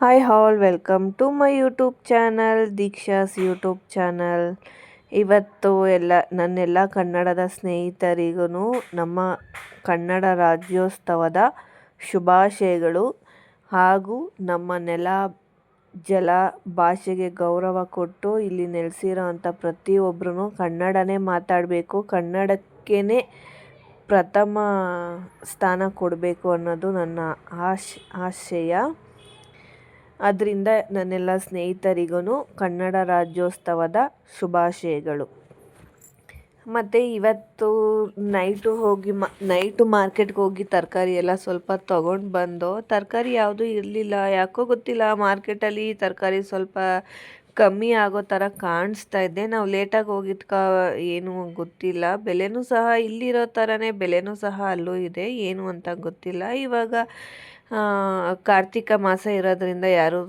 Hi all welcome to my YouTube channel Deeksha's YouTube channel ಇವತ್ತು ಎಲ್ಲ, ನನ್ನೆಲ್ಲ ಕನ್ನಡದ ಸ್ನೇಹಿತರಿಗೂ ನಮ್ಮ ಕನ್ನಡ ರಾಜ್ಯೋತ್ಸವದ ಶುಭಾಶಯಗಳು ಹಾಗೂ ನಮ್ಮ ನೆಲ, ಜಲ ಭಾಷೆಗೆ ಗೌರವ ಕೊಟ್ಟು ಇಲ್ಲಿ ನೆಲೆಸಿರೋ ಅಂಥ ಪ್ರತಿಯೊಬ್ಬರೂ ಕನ್ನಡನೇ ಮಾತಾಡಬೇಕು ಕನ್ನಡಕ್ಕೇ ಪ್ರಥಮ ಸ್ಥಾನ ಕೊಡಬೇಕು ಅನ್ನೋದು ನನ್ನ ಆಶ್, ಆಶಯ. ಅದರಿಂದ ನನ್ನೆಲ್ಲ ಸ್ನೇಹಿತರಿಗೂ ಕನ್ನಡ ರಾಜ್ಯೋತ್ಸವದ ಶುಭಾಶಯಗಳು. ಮತ್ತು ಇವತ್ತು ನೈಟು ಹೋಗಿ ಮ, ನೈಟು ಮಾರ್ಕೆಟ್ಗೆ ಹೋಗಿ ತರಕಾರಿ ಎಲ್ಲ ಸ್ವಲ್ಪ ತೊಗೊಂಡು ಬಂದು, ತರಕಾರಿ ಯಾವುದೂ ಇರಲಿಲ್ಲ, ಯಾಕೋ ಗೊತ್ತಿಲ್ಲ, ಮಾರ್ಕೆಟಲ್ಲಿ ತರಕಾರಿ ಸ್ವಲ್ಪ ಕಮ್ಮಿ ಆಗೋ ಥರ ಕಾಣಿಸ್ತಾ ಇದೆ. ನಾವು ಲೇಟಾಗಿ ಹೋಗಿದ್ಕ ಏನು ಗೊತ್ತಿಲ್ಲ. ಬೆಲೆನೂ ಸಹ ಇಲ್ಲಿರೋ ಥರನೇ ಬೆಲೆನೂ ಸಹ ಅಲ್ಲೂ ಇದೆ. ಏನು ಅಂತ ಗೊತ್ತಿಲ್ಲ. ಇವಾಗ ಕಾರ್ತಿಕ ಮಾಸ ಇರೋದ್ರಿಂದ ಯಾರೂ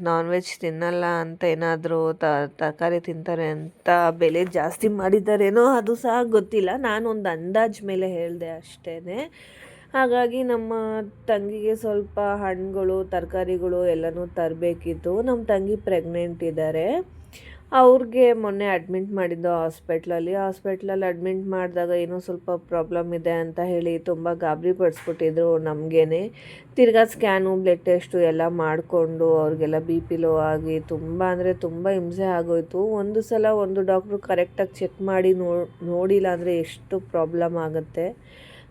ನಾನ್ ವೆಜ್ ತಿನ್ನಲ್ಲ ಅಂತ ಏನಾದರೂ ತರಕಾರಿ ತಿಂತಾರೆ ಅಂತ ಬೆಲೆ ಜಾಸ್ತಿ ಮಾಡಿದ್ದಾರೇನೋ ಅದು ಸಹ ಗೊತ್ತಿಲ್ಲ. ನಾನು ಒಂದು ಅಂದಾಜು ಮೇಲೆ ಹೇಳಿದೆ ಅಷ್ಟೇ ಹಾಗಾಗಿ ನಮ್ಮ ತಂಗಿಗೆ ಸ್ವಲ್ಪ ಹಣ್ಣುಗಳು, ತರಕಾರಿಗಳು ಎಲ್ಲನೂ ತರಬೇಕಿತ್ತು. ನಮ್ಮ ತಂಗಿ ಪ್ರೆಗ್ನೆಂಟ್ ಇದ್ದಾರೆ ಅವ್ರಿಗೆ ಮೊನ್ನೆ ಅಡ್ಮಿಂಟ್ ಮಾಡಿದ್ದು ಹಾಸ್ಪಿಟ್ಲಲ್ಲಿ ಹಾಸ್ಪಿಟ್ಲಲ್ಲಿ ಅಡ್ಮಿಂಟ್ ಮಾಡಿದಾಗ ಏನೋ ಸ್ವಲ್ಪ ಪ್ರಾಬ್ಲಮ್ ಇದೆ ಅಂತ ಹೇಳಿ ತುಂಬ ಗಾಬರಿ ಪಡಿಸ್ಬಿಟ್ಟಿದ್ರು ನಮಗೇನೆ. ತಿರ್ಗಾ ಸ್ಕ್ಯಾನು ಬ್ಲಡ್ ಟೆಸ್ಟು ಎಲ್ಲ ಮಾಡಿಕೊಂಡು ಅವ್ರಿಗೆಲ್ಲ ಬಿ ಪಿ ಲೋ ಆಗಿ ತುಂಬ ಅಂದರೆ ತುಂಬ ಹಿಂಸೆ ಆಗೋಯಿತು. ಒಂದು ಸಲ ಒಂದು ಡಾಕ್ಟ್ರು ಕರೆಕ್ಟಾಗಿ ಚೆಕ್ ಮಾಡಿ ನೋಡಿಲ್ಲ ಅಂದರೆ ಎಷ್ಟು ಪ್ರಾಬ್ಲಮ್ ಆಗುತ್ತೆ.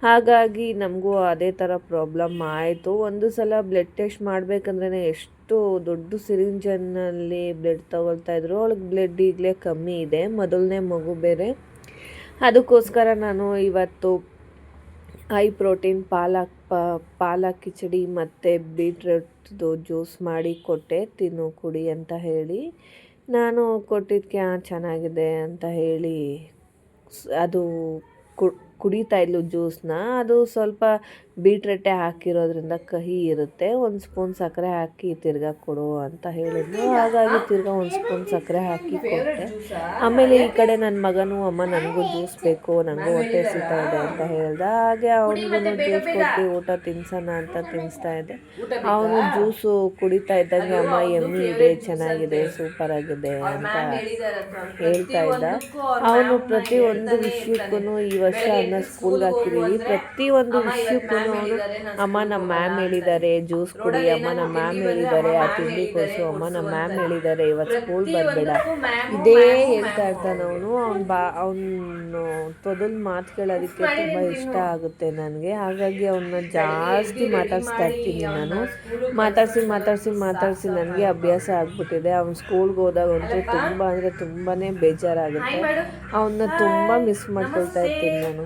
ಹಾಗಾಗಿ ನಮಗೂ ಅದೇ ಥರ ಪ್ರಾಬ್ಲಮ್ ಆಯಿತು. ಒಂದು ಸಲ ಬ್ಲಡ್ ಟೆಸ್ಟ್ ಮಾಡಬೇಕಂದ್ರೆ ಎಷ್ಟು ದೊಡ್ಡ ಸಿರಿಂಜನ್ನಲ್ಲಿ ಬ್ಲಡ್ ತಗೊಳ್ತಾಯಿದ್ರು ಅವಳಿಗೆ ಬ್ಲಡ್ ಈಗಲೇ ಕಮ್ಮಿ ಇದೆ. ಮೊದಲನೇ ಮಗು ಬೇರೆ. ಅದಕ್ಕೋಸ್ಕರ ನಾನು ಇವತ್ತು ಹೈ ಪ್ರೋಟೀನ್ ಪಾಲಕ್ ಪಾಲಕ್ ಕಿಚಡಿ ಮತ್ತು ಬೀಟ್ರೂಟ್ದು ಜ್ಯೂಸ್ ಮಾಡಿ ಕೊಟ್ಟೆ. ತಿನ್ನು, ಕುಡಿ ಅಂತ ಹೇಳಿ. ನಾನು ಕೊಟ್ಟಿದ್ದಕ್ಕೆ ಚೆನ್ನಾಗಿದೆ ಅಂತ ಹೇಳಿ ಅದು ಕು ಕುಡಿತಾ ಇದ್ಲು ಜ್ಯೂಸನ್ನ ಅದು ಸ್ವಲ್ಪ ಬೀಟ್ರಟ್ಟೆ ಹಾಕಿರೋದ್ರಿಂದ ಕಹಿ ಇರುತ್ತೆ. ಒಂದು ಸ್ಪೂನ್ ಸಕ್ಕರೆ ಹಾಕಿ ತಿರ್ಗಾ ಕೊಡು ಅಂತ ಹೇಳಿದ್ಲು. ಹಾಗಾಗಿ ತಿರ್ಗಾ ಒಂದು ಸ್ಪೂನ್ ಸಕ್ಕರೆ ಹಾಕಿ ಕೊಟ್ಟೆ. ಆಮೇಲೆ ಈ ಕಡೆ ನನ್ನ ಮಗನೂ, ಅಮ್ಮ ನನಗೂ ಜ್ಯೂಸ್ ಬೇಕು ನನಗೂ ಹೊಟ್ಟೆ ಸಿಗ್ತಾ ಇದೆ ಅಂತ ಹೇಳ್ದ. ಹಾಗೆ ಅವನಿಗೂ ಜ್ಯೂಸ್ ಕೊಟ್ಟು ಊಟ ತಿನ್ಸೋಣ ಅಂತ ತಿನ್ನಿಸ್ತಾ ಇದ್ದೆ. ಅವನು ಜ್ಯೂಸು ಕುಡಿತಾ ಇದ್ದಂಗೆ, ಅಮ್ಮ, ಎಮ್ಮಿ ಇದೆ, ಚೆನ್ನಾಗಿದೆ, ಸೂಪರ್ ಆಗಿದೆ ಅಂತ ಹೇಳ್ತಾ ಇದ್ದ. ಅವನು ಒಂದು ವಿಷಯಕ್ಕೂ ಈ ವರ್ಷ ಅದನ್ನ ಸ್ಕೂಲ್ಗೆ ಹಾಕಿದ್ದೀವಿ ಪ್ರತಿಯೊಂದು ವಿಷಯಕ್ಕೂ ಅಮ್ಮ ನಮ್ಮ ಮ್ಯಾಮ್ ಹೇಳಿದ್ದಾರೆ ಜ್ಯೂಸ್ ಕುಡಿ ಅಮ್ಮ ನಮ್ಮ ಮ್ಯಾಮ್ ಹೇಳಿದ್ದಾರೆ ಆ ತಿಂಡಿ ಕೊಡಿಸು ಅಮ್ಮ ನಮ್ಮ ಮ್ಯಾಮ್ ಹೇಳಿದ್ದಾರೆ ಇವತ್ತು ಸ್ಕೂಲ್ ಬರಬೇಡ ಇದೇ ಹೇಳ್ತಾ ಇರ್ತಾನೆ ಅವನು ಅವ್ನು ಬಾ ಅವನು ತೊದಲ್ ಮಾತು ಕೇಳೋದಕ್ಕೆ ತುಂಬ ಇಷ್ಟ ಆಗುತ್ತೆ ನನಗೆ. ಹಾಗಾಗಿ ಅವನ್ನ ಜಾಸ್ತಿ ಮಾತಾಡಿಸ್ತಾ ಇರ್ತೀನಿ ನಾನು. ಮಾತಾಡಿಸಿ ಮಾತಾಡಿಸಿ ಮಾತಾಡಿಸಿ ನನಗೆ ಅಭ್ಯಾಸ ಆಗ್ಬಿಟ್ಟಿದೆ. ಅವ್ನು ಸ್ಕೂಲ್ಗೆ ಹೋದಾಗಂತೂ ತುಂಬ ಅಂದರೆ ತುಂಬಾ ಬೇಜಾರಾಗುತ್ತೆ. ಅವನ್ನ ತುಂಬ ಮಿಸ್ ಮಾಡ್ಕೊಳ್ತಾ ಇರ್ತೀನಿ ನಾನು.